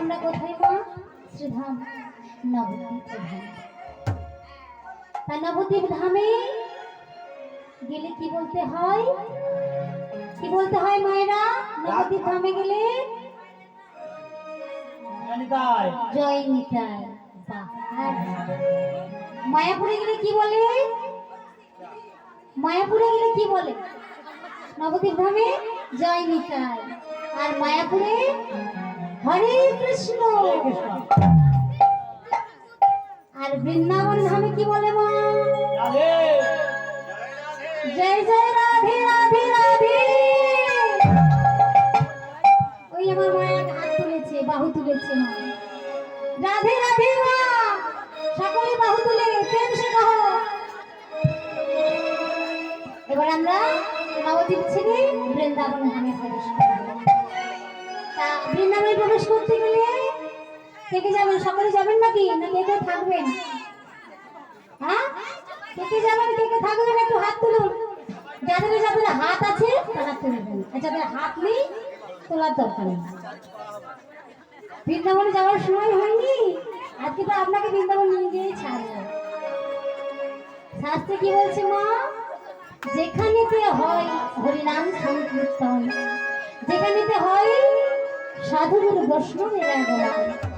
আমরা কোথায় মা শ্রীধাম নবদ্বীপ ধাম। তা নবদ্বীপ ধামে গেলে কি বলতে হয়? কি বলতে হয় মায়েরা? নবদ্বীপ ধামে গেলে জয় নিতাই মায়াপুরে গেলে কি বলে? মায়াপুরে গেলে কি বলে? নবদ্বীপ ধামে জয় নিতাই আর মায়াপুরে হরে কৃষ্ণ। আর বৃন্দাবন ধামে কি বলে মা? জয় জয় রাধে কে যাবেন? সকলে যাবেন নাকি? না কে থাকবেন? হ্যাঁ? কে যাবেন কে থাকবেন, একটু হাত তুলুন। যাদের যাদের হাত আছে, তারা তুলবেন আর যাদের হাত নেই, তোলার দরকার নেই। বৃন্দাবনে যাওয়ার সময় হয়নি? আজকে তো আপনাকে বৃন্দাবন নিয়ে গিয়ে ছাড়বো শাস্ত্রে কি বলছে মা? যেখানেতে হয় হরিনাম সংকীর্তন যেখানেতে হয় সাধুগুরু বৈষ্ণবের আগমন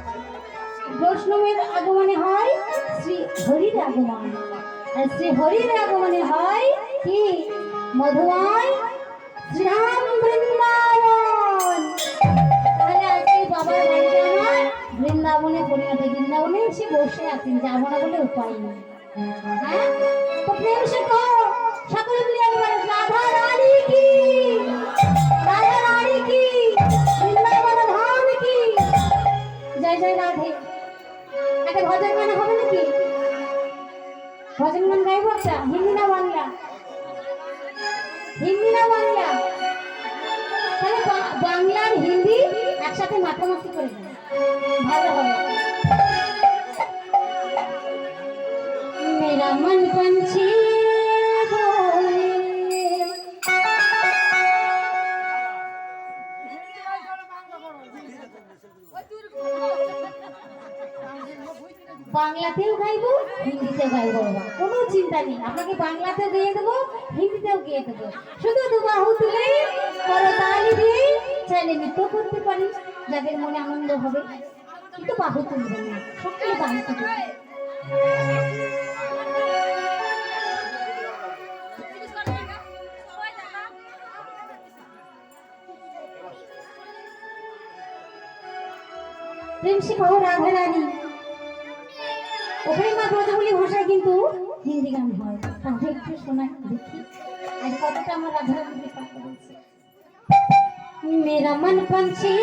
বৈষ্ণবের আগমনে হয় শ্রী হরির আগমন। আর শ্রী হরির আগমনে হয় কি? মধুময় শ্রীরাম বৃন্দাবন। তাহলে আজকে বাবার বাড়িতে আমার বৃন্দাবনে পরিণত, বৃন্দাবনে এসে বসে আছেন যাব না বলে উপায় নেই। হ্যাঁ? তো প্রেম সে সকলে মিলে রাধা ভজন গান হবে নাকি? ভজন গান একটা হিন্দি না বাংলা? হিন্দি না বাংলা? তাহলে বাংলা আর হিন্দি একসাথে মাখামাখি করে দেবে ভালো হবে। মেরা মন পঞ্চী বাংলাতেও গাইবো, হিন্দিতেও গাইবো কোনো চিন্তা নেই, আপনাকে বাংলাতেও গিয়ে দেবো, হিন্দিতেও গিয়ে দেবো। শুধু দু বাহু তুলে করতালি দিয়ে চাইলে নৃত্য করতে পারি, যাদের মনে আনন্দ হবে। কিন্তু বাহু তুলবে না সকলে বাহু তুলবেন প্রেম ওখানে মা ব্রজবলি ভাষায় কিন্তু হিন্দি গান হয় তাহলে একটু শোনা দেখি আর কতটা আমার রাধা রানী পাতা বলছে মেরা মন পঞ্চি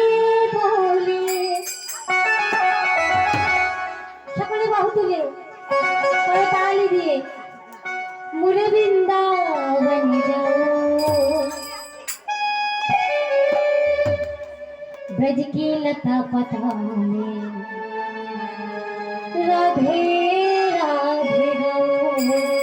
বলে সকলে বাহু তুলে করে তালি দিয়ে মুরে বৃন্দাবন যাও ब्रज की लता पता में রাধে রাধে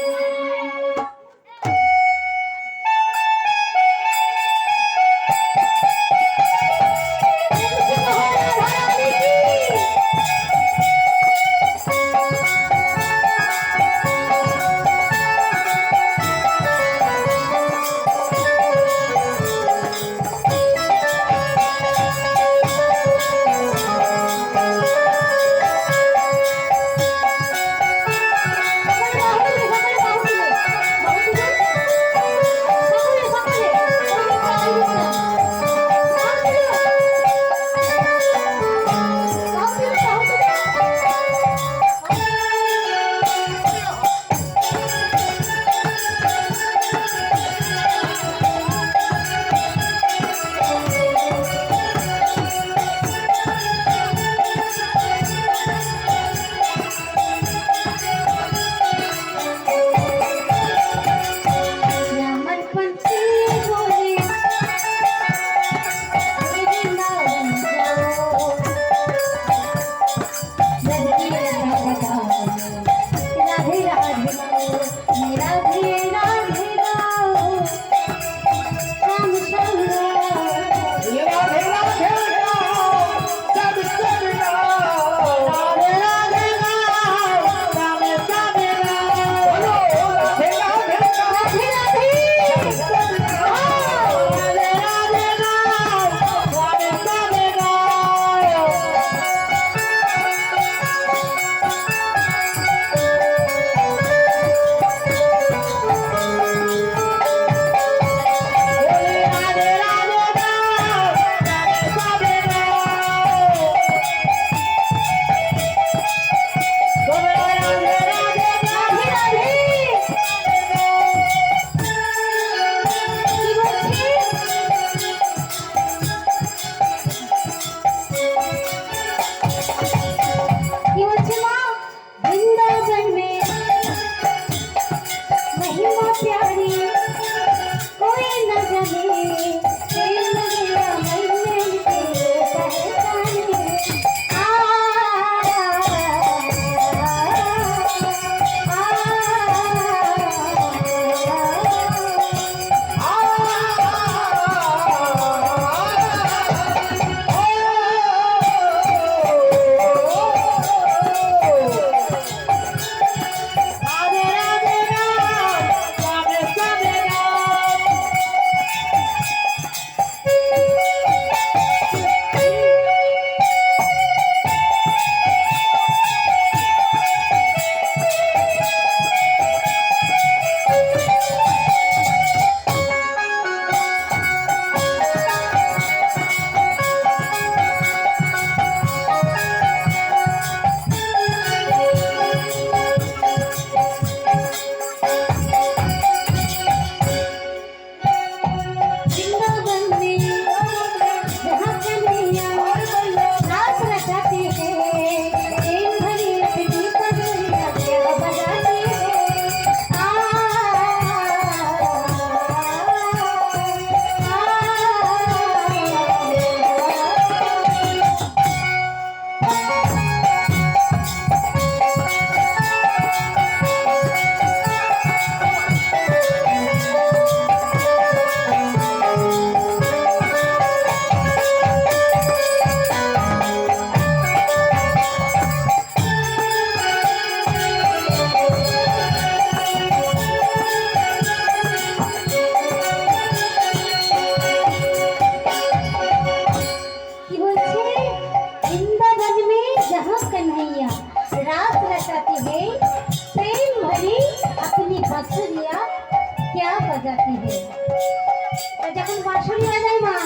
শুনিয়া যাই মা।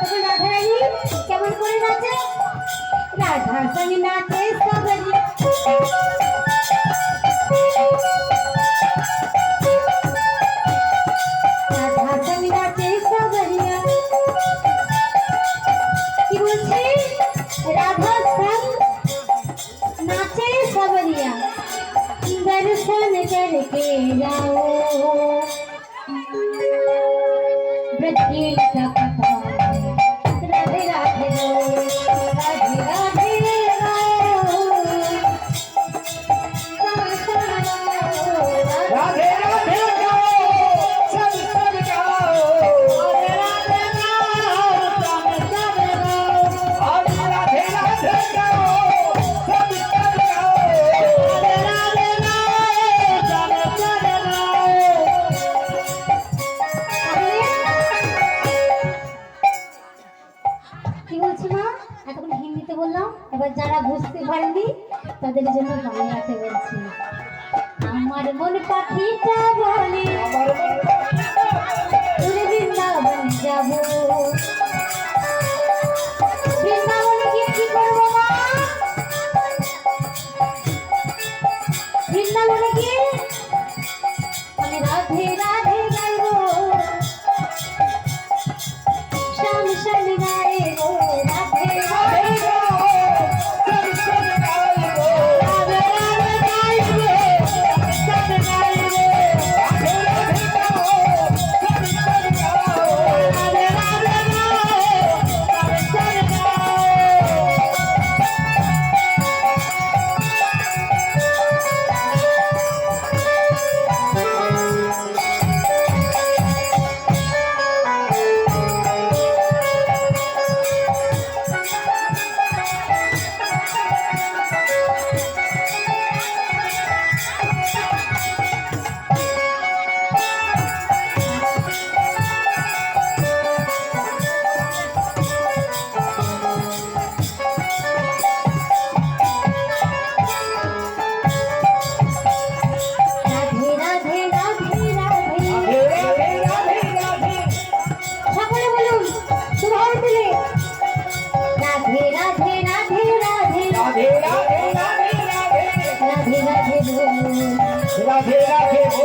তবে রাধারানী কেমন করে নাচে? রাধা সঙ্গে নাচে সবাই। রাধে রাধে গো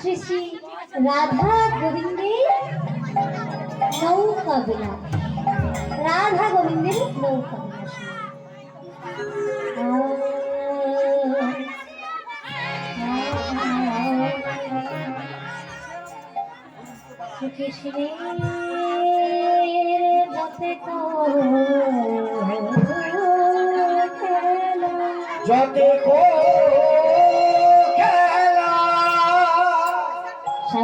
শ্রী শ্রী রাধা গোবিন্দের নৌকা বিলাস রাধা গোবিন্দের নৌকা কৃষ্ণের যতে যতে কো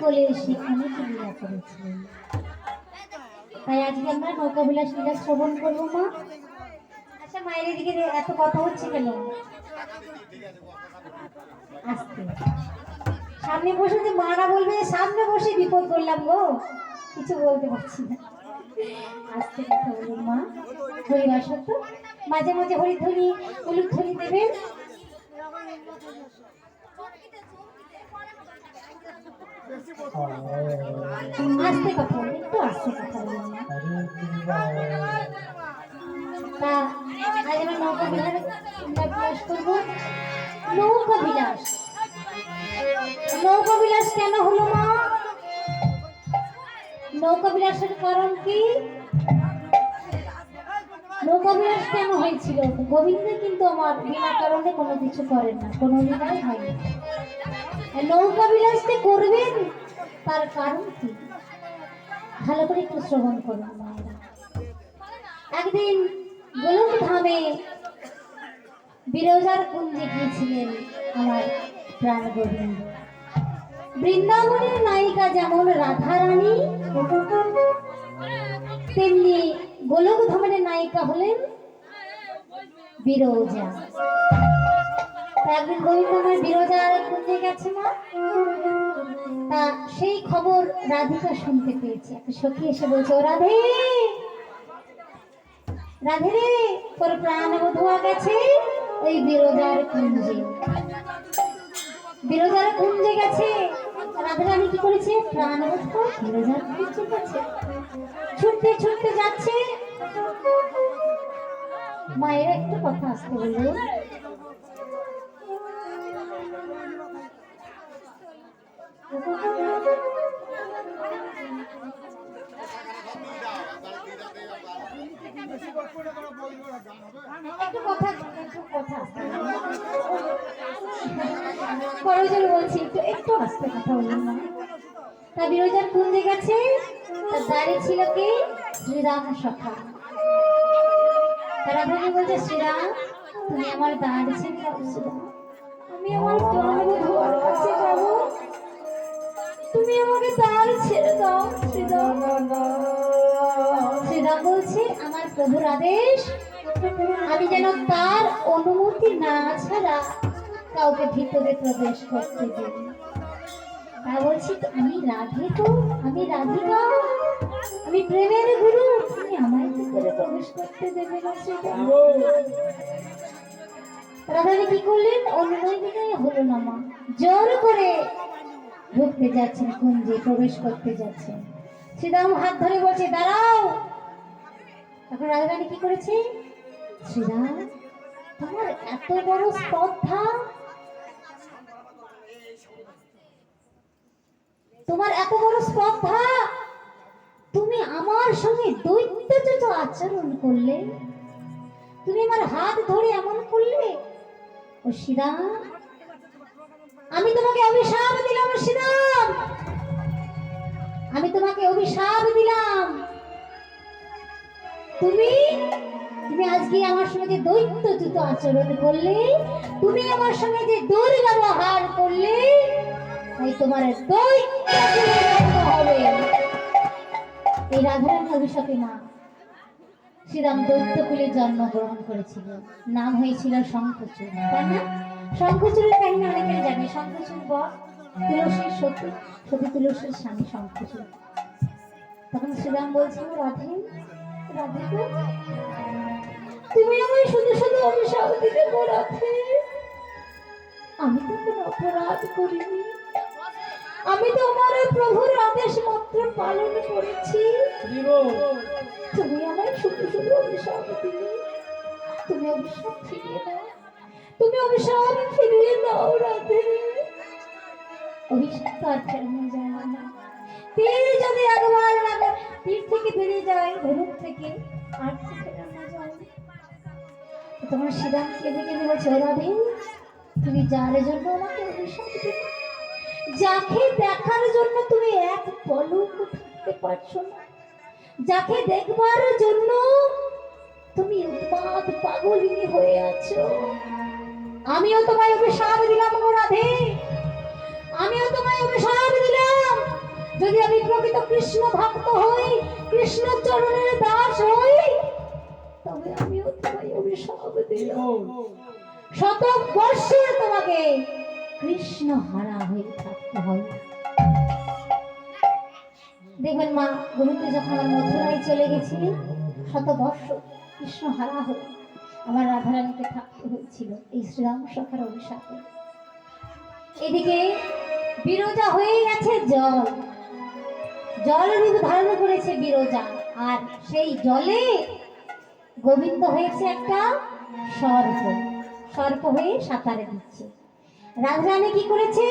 কোলে সেখানে লীলা করেছিলেন তাই আজকে আমরা নৌকা বিলাস লীলা শ্রবণ করব, মা। আচ্ছা মায়ের দিকে এত কথা হচ্ছে কেন? আসতে। সামনে বসে যে মারা বলবে, সামনে বসে বিপদ করলাম গো। কিছু বলতে পারছি না। আস্তে কথা বলুন, মা। হরিবার সত্য মাঝে মাঝে হরিধ্বনি, উলুধ্বনি দেবেন। আস্তে নৌকা বিলাস কেন হলো মা নৌকা বিলাসের কারণ কি নৌকা বিলাস কেন হয়েছিল গোবিন্দ কিন্তু আমার বিনা কারণে কোনো কিছু করেন না কোনো বিনাই হয়নি নৌকা বিলাস করবেন? তার কারণ কি? ভালো করে একটু শ্রবণ করুন একদিন গোলক ধামে বিরোজার কুঞ্জে গিয়েছিলেন আমার প্রাণ গোবিন্দ। বৃন্দাবনের নায়িকা যেমন রাধা রানী তেমনি গোলক ধামের নায়িকা হলেন বিরোজা। একদিন গোবিন্দ আমার বিরোজার কুঞ্জে গেছে মা তা সেই খবর রাধিকা শুনতে পেয়েছে। একটা সখী এসে বলছে, ও রাধে রাধে রে, তোর প্রাণ বধুয়া গেছে? ওই বিরোজার কুঞ্জে। বিরোজার কুঞ্জে গেছে। রাধে রানী কি করেছে? প্রাণ বিরোজার কুঞ্জে গেছে। ছুটতে ছুটতে যাচ্ছে। মায়ের একটু কথা আসতে বলল তা বিরোজার কুঞ্জে গেছে তার দাঁড়িয়ে ছিল কি? শ্রীরাম সখা। তারা ভাবি বলছে, শ্রীরাম, তুমি আমার দাঁড়িয়েছি আমি আমার জন্মধুয়ার কাছে যাব। তুমি আমাকে দাঁড় ছেড়ে দাও শ্রীরাম বলছে, আমার প্রভুর আদেশ, আমি যেন তার অনুমতি না ছাড়া কাউকে ভিতরে প্রবেশ করতে দেব তা বলছি আমি রাধে তো, আমি রাধিকা আমি প্রেমের গুরু, তুমি আমায় ভিতরে প্রবেশ করতে দেবে না রাধানি কি করলেন? অনুমতি হলো না মা। জোর করে ঢুকতে যাচ্ছেন, কুঞ্জে প্রবেশ করতে যাচ্ছেন। শ্রীরাম হাত ধরে বলছে, দাঁড়াও! তখন রাধারানী কি করেছে? শ্রীরাম, তোমার এত বড় স্পর্ধা? তোমার এত বড় স্পর্ধা? তুমি আমার সঙ্গে দৈত্যযত আচরণ করলে? তুমি আমার হাত ধরে এমন করলে? ও শ্রীরাম আমি তোমাকে অভিশাপ দিলাম শ্রীরাম আমি তোমাকে অভিশাপ দিলাম। তুমি তুমি আজকে আমার সঙ্গে যে দৈত্যযুত আচরণ করলে, তুমি আমার সঙ্গে যে দুর্ব্যবহার করলে, তাই তোমার দৈত্য হবে। এই রাধারানী অভিশাপে মা, শ্রীরাম দৈত্যকুলে জন্মগ্রহণ করেছিল। নাম হয়েছিল শঙ্খচূড়, তাই না? শঙ্খচূড়ের কাহিনী অনেকেই জানে। শঙ্খচূড় বর তুলসীর সতী সতী তুলসীর স্বামী শঙ্খচূড় তখন শ্রীরাম বলছিল রাধে রাধে গো, তুমি আমায় শুধু শুধু অভিশাপ গো রাধে। আমি তো কোনো অপরাধ করিনি। আমি তো আমার প্রভুর আদেশ মাত্র পালন করেছি। তুমি আমায় শুধু শুধু অভিশাপ দিলে তুমি অভিশাপ ফিরিয়ে দাও। তুমি অভিশাপ ফিরিয়ে দাও রাধে অভিশাপ তো আর ফেরানো যায় না। তীর যদি একবার লাগা তীর থেকে বেরিয়ে যায় ধনুক থেকে আর ফেরানো যায় তোমার শ্রীরাম কেঁদে কেঁদে বলছে "ও রাধে তুমি যার জন্য আমাকে অভিশাপ দিলে, যাকে দেখার জন্য তুমি এক পলক থাকতে পারছ না, যাকে দেখবার জন্য তুমি উন্মাদ পাগলিনী হয়ে আছো। আমিও তোমায় অভিশাপ দিলাম গো রাধে। আমিও তোমায় অভিশাপ দিলাম। যদি আমি প্রকৃত কৃষ্ণ ভক্ত হই, কৃষ্ণ চরণের দাস হই, তবে আমিও তোমায় অভিশাপ দিলাম। শত বর্ষের তোমাকে কৃষ্ণ হারা হয়ে থাকতে হবে দেখবেন মা গোবিন্দ যখন মথুরায় চলে গেছিলেন শত বর্ষ কৃষ্ণ হারা হয়ে আমার রাধারানীকে থাকতে হয়েছিল এই শ্রীরাম সখার অভিশাপে। এদিকে বিরোজা হয়ে গেছে জল। জল রূপ ধারণ করেছে বিরোজা আর সেই জলে গোবিন্দ হয়েছে একটা সর্প। সর্প হয়ে সাঁতারে দিচ্ছে। রাজরানী কি করেছে?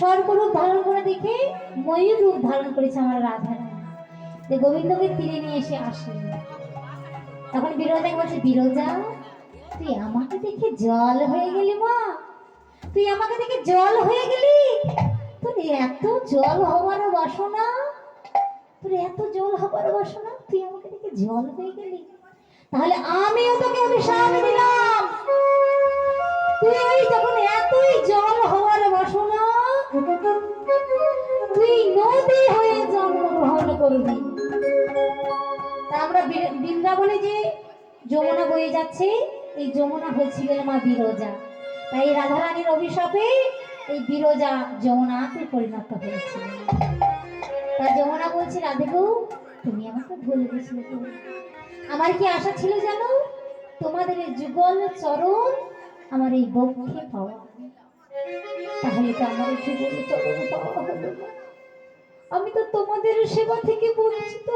সর্পরূপ ধারণ করে দেখে ময়ূর রূপ ধারণ করেছে আমার রাধারানী। গোবিন্দকে তীরে নিয়ে এসে আসলেন। তখন বিরোজাকে বলছে বিরোজা তুই আমাকে দেখে জল হয়ে গেলি মা, তুই আমাকে দেখে জল হয়ে গেলি। তোর এত জল হবার বাসনা, তোর এত জল হবার বাসনা, তুই আমাকে দেখে জল হয়ে গেলি। তাহলে আমিও তোকে অভিশাপ দিলাম। আমরা বৃন্দাবনে যে যমুনা বয়ে যাচ্ছে, এই যমুনা হচ্ছিলেন মা বিরজা। তাই রাধারানীর অভিশাপে এই বিরজা যমুনাতে পরিণত হয়েছিল তা যমুনা বলছে, রাধে গো, তুমি আমাকে ভুলে গেছিলে আমার কি আশা ছিল জানো? তোমাদের এই যুগল চরণ আমার এই বক্ষে পাওয়া। তাহলে তো আমার যুগল চরণ পাওয়া হলো আমি তো তোমাদের সেবা থেকে বঞ্চিত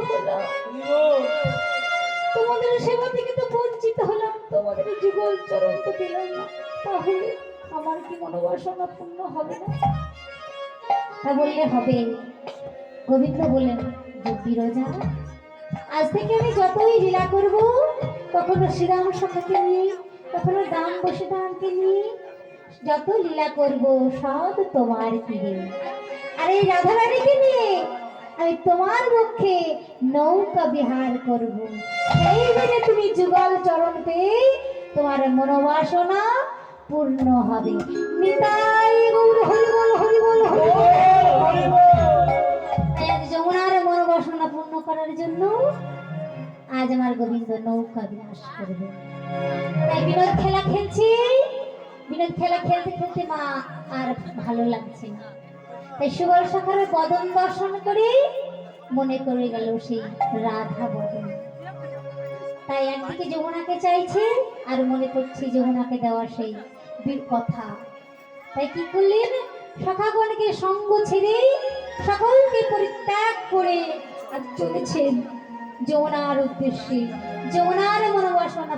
যুগল চরণ তো পেলাম না, তাহলে আমার কি মনোবাসনা পূর্ণ হবে না? তা বললে হবে। গোবিন্দ বললেন, যে বিরজা আজ থেকে আমি যতই লীলা করব কখনো শ্রীরাম সখাকে নিয়ে কখনো দাম বসুদানকে নিয়ে যত লীলা করব, সব তোমার তীরে আর এই রাধারানীকে নিয়ে আমি তোমার পক্ষে নৌকা বিহার করব। এই দিনে তুমি যুগল চরণ পেয়ে তোমার মনোবাসনা পূর্ণ হবে। নিতাই গৌর, হরি বল হরি বল, হরি যমুনার মনোবাসনা পূর্ণ করার জন্য আজ আমার গোবিন্দ নৌকা বিনাশ করবে। তাই বিনোদ খেলা খেলছি। বিনোদ খেলা খেলতে খেলতে মা আর ভালো লাগছে না। তাই সুবল সখার বদন দর্শন করে মনে করে গেল সেই রাধা বদন। তাই একদিকে যমুনাকে চাইছে আর মনে করছি যমুনাকে দেওয়া সেই বীর কথা। তাই কি করলেন? সখাগণকে সঙ্গ ছেড়ে সকলকে পরিত্যাগ করে আর চলেছেন যমুনার উদ্দেশ্যে। যমুনার মনোবাসনা